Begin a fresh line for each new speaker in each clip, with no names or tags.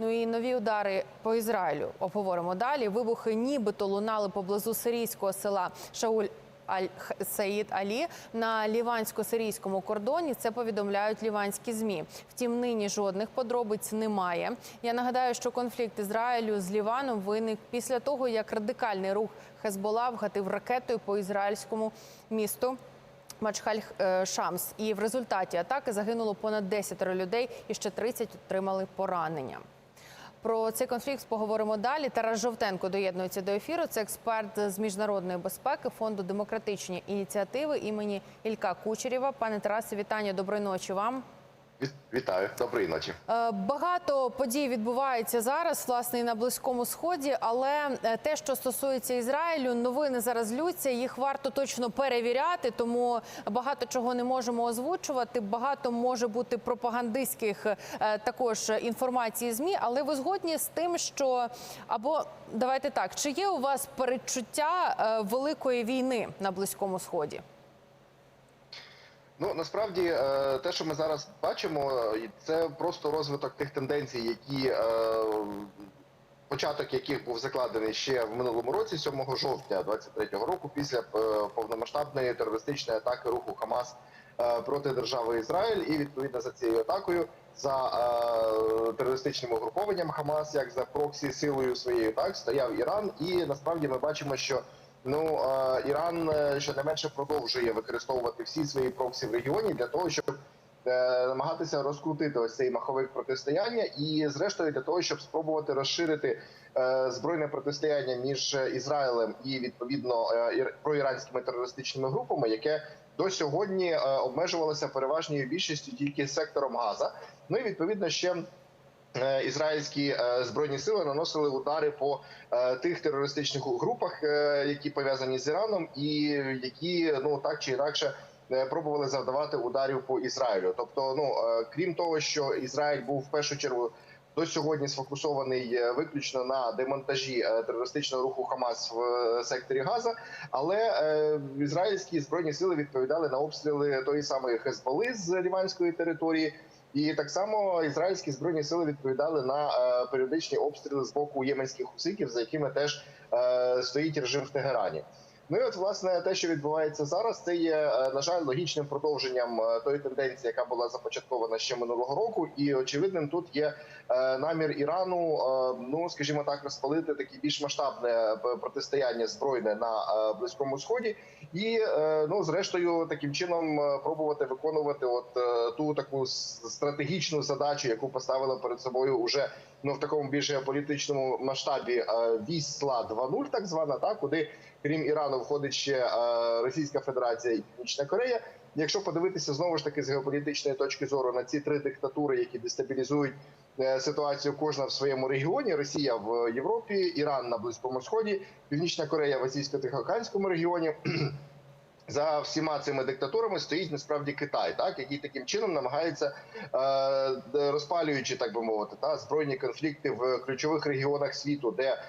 Ну і нові удари по Ізраїлю. Обговоримо далі. Вибухи нібито лунали поблизу сирійського села Шауль. Аль Саїд Алі на лівансько-сирійському кордоні. Це повідомляють ліванські змі. Втім, нині жодних подробиць немає. Я нагадаю, що конфлікт Ізраїлю з Ліваном виник після того, як радикальний рух Хезбола вгатив ракетою по ізраїльському місту. Мачхаль е, Шамс, і в результаті атаки загинуло понад 10 людей, і ще 30 отримали поранення. Про цей конфлікт поговоримо далі. Тарас Жовтенко доєднується до ефіру. Це експерт з міжнародної безпеки фонду демократичні ініціативи імені Ілька Кучерєва. Пане Тарасе, вітання. Доброї ночі вам.
Віт- Вітаю, доброї ночі.
Е, Багато подій відбувається зараз, власне, і на близькому сході. Але е, те, що стосується Ізраїлю, новини зараз лються. Їх варто точно перевіряти, тому багато чого не можемо озвучувати. Багато може бути пропагандистських е, також інформації змі. Але ви згодні з тим, що або давайте так, чи є у вас передчуття великої війни на близькому сході?
Ну насправді е, те, що ми зараз бачимо, це просто розвиток тих тенденцій, які е, початок яких був закладений ще в минулому році, 7 жовтня 23-го року, після е, повномасштабної терористичної атаки руху Хамас проти держави Ізраїль, і відповідно за цією атакою. За терористичним угрупованням Хамас, як за проксі силою своєю, так стояв Іран, і насправді ми бачимо, що Ну Іран е, щонайменше продовжує використовувати всі свої проксі в регіоні для того, щоб е, намагатися розкрутити ось цей маховик протистояння, і зрештою для того, щоб спробувати розширити е, збройне протистояння між Ізраїлем і відповідно проіранськими терористичними групами, яке до сьогодні обмежувалося переважною більшістю тільки сектором Газа. Ну і відповідно ще. Е, Ізраїльські е, збройні сили наносили удари по е, тих терористичних групах, які пов'язані з Іраном, і які ну так чи інакше пробували завдавати ударів по Ізраїлю. Тобто, ну крім того, що Ізраїль був в першу чергу до сьогодні сфокусований виключно на демонтажі терористичного руху Хамас в секторі Газа, але ізраїльські збройні сили відповідали на обстріли тої самої Хезболи з ліванської території. І так само ізраїльські збройні сили відповідали на е, періодичні обстріли з боку єменських хуситів, за якими теж е, стоїть режим в Тегерані. Ну і от власне те, що відбувається зараз, це є е, на жаль логічним продовженням е, тої тенденції, яка була започаткована ще минулого року, і очевидним тут є е, намір Ірану, ну скажімо так, розпалити таке більш масштабне протистояння збройне на близькому сході, і ну зрештою таким чином пробувати виконувати от ту таку стратегічну задачу, яку поставила перед собою уже ну в такому більш політичному масштабі вісла 2.0, так звана, так куди крім Ірану входить ще е, Російська Федерація і Північна Корея. Якщо подивитися знову ж таки з геополітичної точки зору на ці три диктатури, які дестабілізують е, ситуацію кожна в своєму регіоні: Росія в Європі, Іран на Близькому Сході, Північна Корея в Азійсько-Тихоокеанському регіоні. За всіма цими диктатурами стоїть насправді Китай, так який таким чином намагається е, розпалюючи, так би мовити, та збройні конфлікти в ключових регіонах світу, де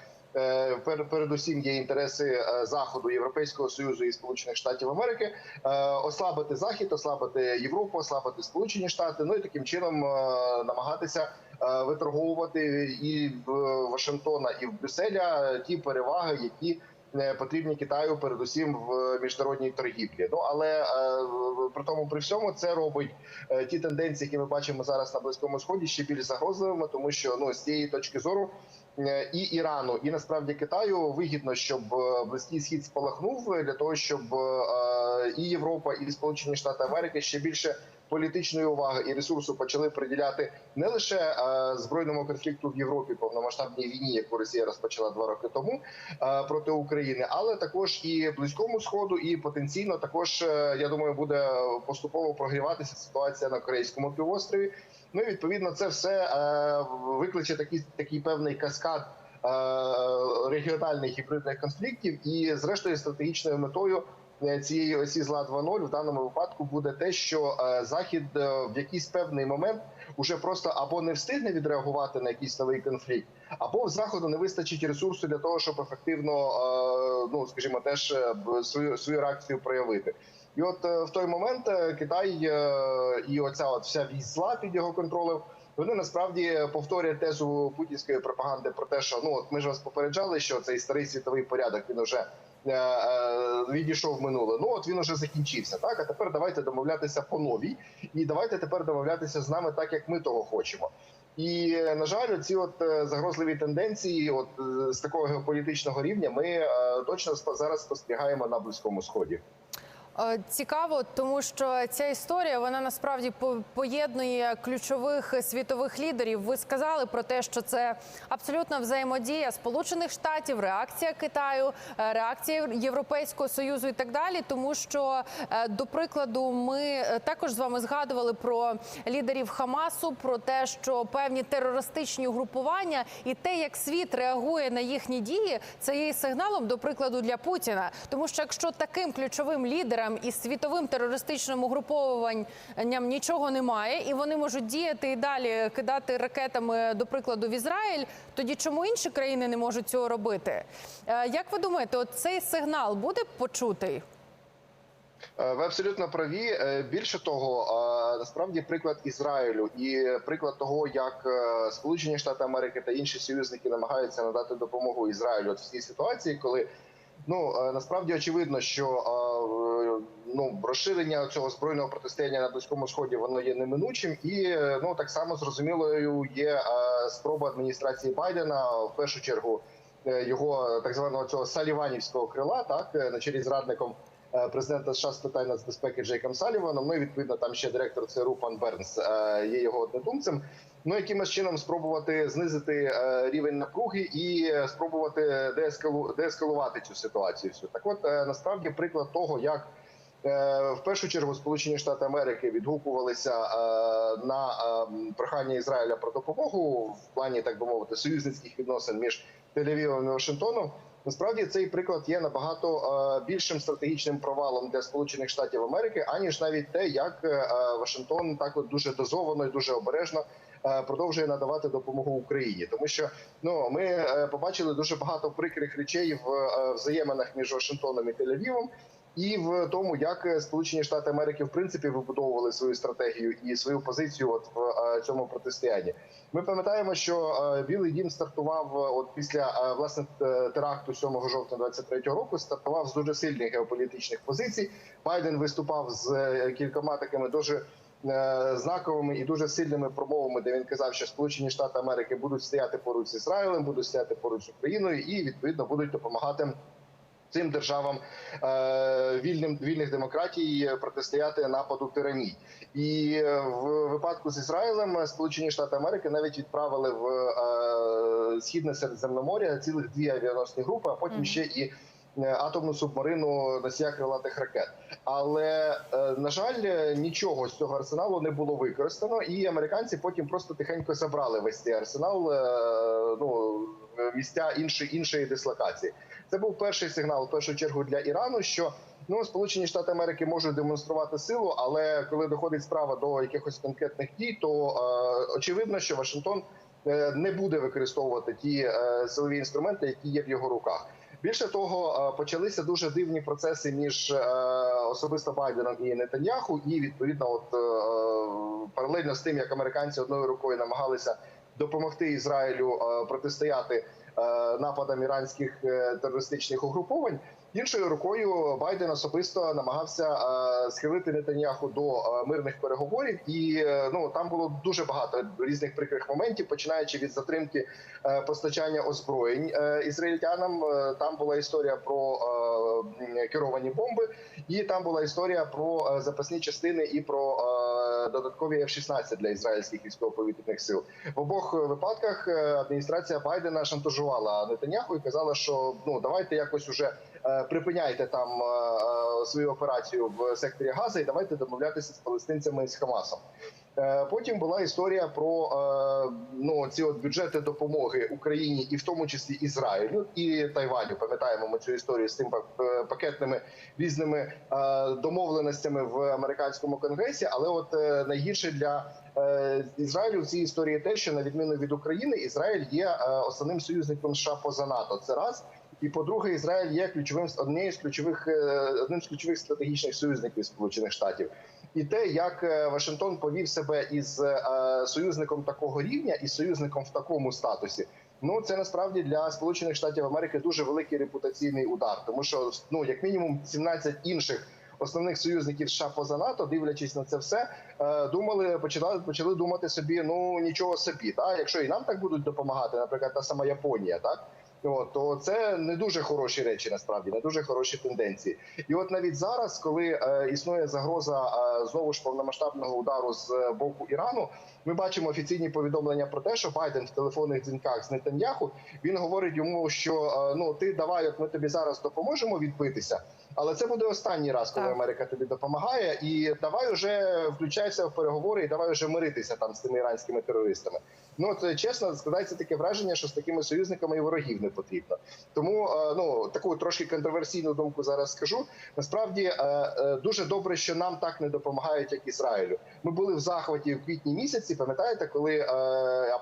передусім є інтереси е, заходу Європейського союзу і Сполучених Штатів Америки, е, ослабити захід, ослабити Європу, ослабити Сполучені Штати. Ну і таким чином е, намагатися е, виторговувати і в Вашингтона, і в Брюсселя ті переваги, які е, потрібні Китаю, передусім в міжнародній торгівлі. Ну але е, при тому при всьому це робить е, ті тенденції, які ми бачимо зараз на близькому сході, ще більш загрозливими, тому що ну з цієї точки зору. Е, І Ірану, і насправді Китаю вигідно, щоб е, близький схід спалахнув для того, щоб е, і Європа, і Сполучені Штати Америки ще більше політичної уваги і ресурсу почали приділяти не лише збройному конфлікту в Європі, повномасштабній війні, яку Росія розпочала два роки тому проти України, але також і близькому сходу, і потенційно також я думаю, буде поступово прогріватися ситуація на корейському півострові. Ну і відповідно це все е, викличе такий такий певний каскад. е, Регіональних гібридних конфліктів, і зрештою стратегічною метою е, цієї осі зла 2.0 в даному випадку буде те, що захід в якийсь певний момент уже просто або не встигне відреагувати на якийсь новий конфлікт, або в заходу не вистачить ресурсу для того, щоб ефективно, ну скажімо, теж свою свою реакцію проявити. І от е, в той момент е, Китай е, і оця от вся вісь під його контролем Вони насправді повторюють тезу путінської пропаганди про те, що ну от ми ж вас попереджали, що цей старий світовий порядок він уже е, е, відійшов в минуле. Ну от він уже закінчився. Так, а тепер давайте домовлятися по новій, і давайте тепер домовлятися з нами так, як ми того хочемо. І на жаль, ці от загрозливі тенденції, от з такого геополітичного рівня, ми е, точно зараз спостерігаємо на близькому сході.
Е, Цікаво, тому що ця історія вона насправді поєднує ключових світових лідерів. Ви сказали про те, що це абсолютна взаємодія Сполучених Штатів, реакція Китаю, е, реакція Європейського союзу і так далі. Тому що, е, до прикладу, ми також з вами згадували про лідерів Хамасу, про те, що певні терористичні угрупування і те, як світ реагує на їхні дії, це є сигналом, до прикладу, для Путіна. Тому що якщо таким ключовим лідерам і світовим терористичним угрупованням нічого немає, і вони можуть діяти і далі кидати ракетами, до прикладу, в Ізраїль, тоді чому інші країни не можуть цього робити? Е, Як ви думаєте, цей сигнал буде почутий?
Е, Ви абсолютно праві. Е, Більше того, насправді приклад Ізраїлю і приклад того, як Сполучені Штати Америки та інші союзники намагаються надати допомогу Ізраїлю в цій ситуації, коли ну е, насправді очевидно, що е, ну розширення цього збройного протистояння на близькому сході воно є неминучим, і е, ну так само зрозумілою є спроба адміністрації Байдена в першу чергу його так званого цього саліванівського крила, так на чолі з радником президента США з питань нацбезпеки Джейком Саліваном. Ну і відповідно там ще директор ЦРУ пан Бернс е, є його однодумцем. Ну якимось чином спробувати знизити е, рівень напруги і е, спробувати деескалу деескалувати цю ситуацію. Всю так, от е, насправді приклад того, як е, в першу чергу Сполучені Штати Америки відгукувалися е, на е, прохання Ізраїля про допомогу в плані, так би мовити, союзницьких відносин між Тель-Авівом і Вашингтоном. Насправді цей приклад є набагато е, більшим стратегічним провалом для Сполучених Штатів Америки, аніж навіть те, як е, Вашингтон так от дуже дозовано і дуже обережно е, продовжує надавати допомогу Україні, тому що ну ми е, побачили дуже багато прикрих речей в е, взаєминах між Вашингтоном і Тель-Авівом. І в тому, як е, Сполучені Штати Америки в принципі вибудовували свою стратегію і свою позицію от в е, цьому протистоянні. Ми пам'ятаємо, що е, Білий Дім стартував от після власне теракту 7 жовтня 23-го року. Стартував з дуже сильних геополітичних позицій. Байден виступав з кількома такими дуже знаковими і дуже сильними промовами, де він казав, що Сполучені Штати Америки будуть стояти поруч з Ізраїлем, будуть стояти поруч з Україною і відповідно будуть допомагати. Цим державам е, вільним вільних демократій протистояти нападу тираній, і е, в випадку з Ізраїлем е, Сполучені Штати Америки навіть відправили в е, східне Середземномор'я цілих дві авіаносні групи, а потім ще і е, атомну субмарину носія крилатих ракет. Але е, на жаль, е, нічого з цього арсеналу не було використано, і американці потім просто тихенько забрали весь цей арсенал е, ну місця іншої іншої дислокації. Це був перший сигнал, в першу чергу для Ірану, що ну Сполучені Штати Америки можуть демонструвати силу, але коли доходить справа до якихось конкретних дій, то е, очевидно, що Вашингтон е, не буде використовувати ті е, силові інструменти, які є в його руках. Більше того, е, почалися дуже дивні процеси між е, особисто Байденом і Нетаньяху, і відповідно, от паралельно з тим, як американці одною рукою намагалися допомогти Ізраїлю е, протистояти е, нападам іранських е, терористичних угруповань. Іншою рукою Байден особисто намагався е, схилити Нетаньяху до е, мирних переговорів, і е, ну там було дуже багато різних прикрих моментів, починаючи від затримки постачання озброєнь ізраїльтянам. Там була історія про керовані бомби, і там була історія про запасні частини і про додаткові F-16 для ізраїльських військово-повітряних сил. В обох випадках адміністрація Байдена шантажувала Нетаньяху і казала, що ну давайте якось уже припиняйте там е, е, свою операцію в секторі Газа і давайте домовлятися з палестинцями і з Хамасом. Е, Потім була історія про е, ну ці от бюджети допомоги Україні, і в тому числі Ізраїлю і Тайваню. Пам'ятаємо ми цю історію з тим е, пакетними різними е, домовленостями в американському конгресі. Але от е, найгірше для е, Ізраїлю в цій історії те, що на відміну від України, Ізраїль є е, основним союзником США поза НАТО. Це раз. І по-друге, Ізраїль є ключовим однією з ключових е, одним з ключових стратегічних союзників Сполучених Штатів. і те, як е, Вашингтон повів себе із е, союзником такого рівня і союзником в такому статусі. Ну це насправді для Сполучених Штатів Америки дуже великий репутаційний удар, тому що ну як мінімум 17 інших. Основних союзників США поза НАТО, дивлячись на це все, думали, почали почали думати собі: ну нічого собі, та якщо і нам так будуть допомагати, наприклад, та сама Японія, так От, то це не дуже хороші речі, насправді не дуже хороші тенденції. І от навіть зараз, коли е, існує загроза е, знову ж повномасштабного удару з боку Ірану, ми бачимо офіційні повідомлення про те, що Байден в телефонних дзвінках з Нетаньяху він говорить йому, що е, ну ти давай, от ми тобі зараз допоможемо відбитися. Але це буде останній раз, коли
Так.
Америка тобі допомагає, і давай вже включайся в переговори, і давай вже миритися там з тими іранськими терористами. Ну це чесно складається таке враження, що з такими союзниками і ворогів не потрібно. Тому е, ну таку трошки контроверсійну думку зараз скажу. Насправді е, дуже добре, що нам так не допомагають, як Ізраїлю. Ми були в захваті в квітні місяці. Пам'ятаєте, коли е,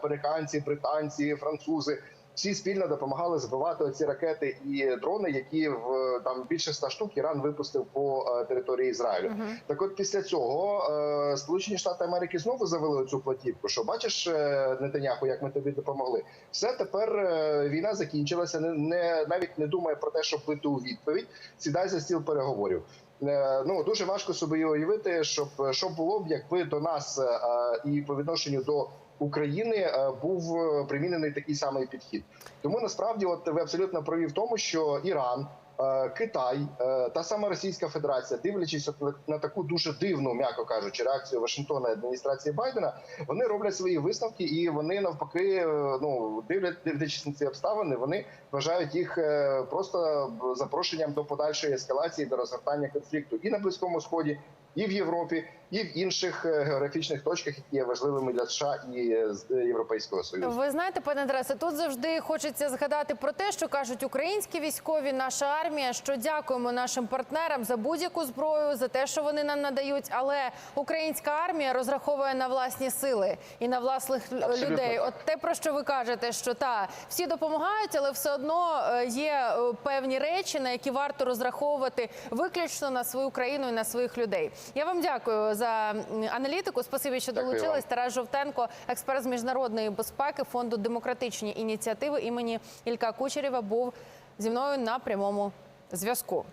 американці, британці, французи. Всі спільно допомагали збивати оці ракети і дрони, які в там більше ста штук Іран випустив по е, території Ізраїлю.
Мгм.
Так, от після цього е, Сполучені Штати Америки знову завели цю платівку. Що бачиш, е, Нетаняху, як ми тобі допомогли? Все тепер е, війна закінчилася. Не, не навіть не думає про те, щоб бити у відповідь. Сідай за стіл переговорів. Е, Ну дуже важко собі уявити, щоб що було б, якби до нас е, і по відношенню до України е, був е, примінений такий самий підхід. Тому насправді, от ви абсолютно праві в тому, що Іран. Е, Китай е, та сама Російська Федерація, дивлячись на- таку дуже дивну, м'яко кажучи, реакцію Вашингтона і адміністрації Байдена, вони роблять свої висновки, і вони навпаки, е, ну дивлять, дивлячись на ці обставини, вони вважають їх просто запрошенням до подальшої ескалації, до розгортання конфлікту і на близькому сході, і в Європі, і в інших е, географічних точках, які є важливими для США і е, е, Європейського союзу.
Ви знаєте, пане Драсе, тут завжди хочеться згадати про те, що кажуть українські військові, наша армія, що дякуємо нашим партнерам за будь-яку зброю, за те, що вони нам надають. Але українська армія розраховує на власні сили і на власних
Абсолютно
людей.
так.
От те, про що ви кажете, що та всі допомагають, але все одно є певні речі, на які варто розраховувати виключно на свою країну і на своїх людей. Я вам дякую за аналітику. Спасибі, що
Дякую
долучились.
вам.
Тарас Жовтенко, експерт з міжнародної безпеки фонду демократичні ініціативи імені Ілька Кучерєва, був зі мною на прямому зв'язку.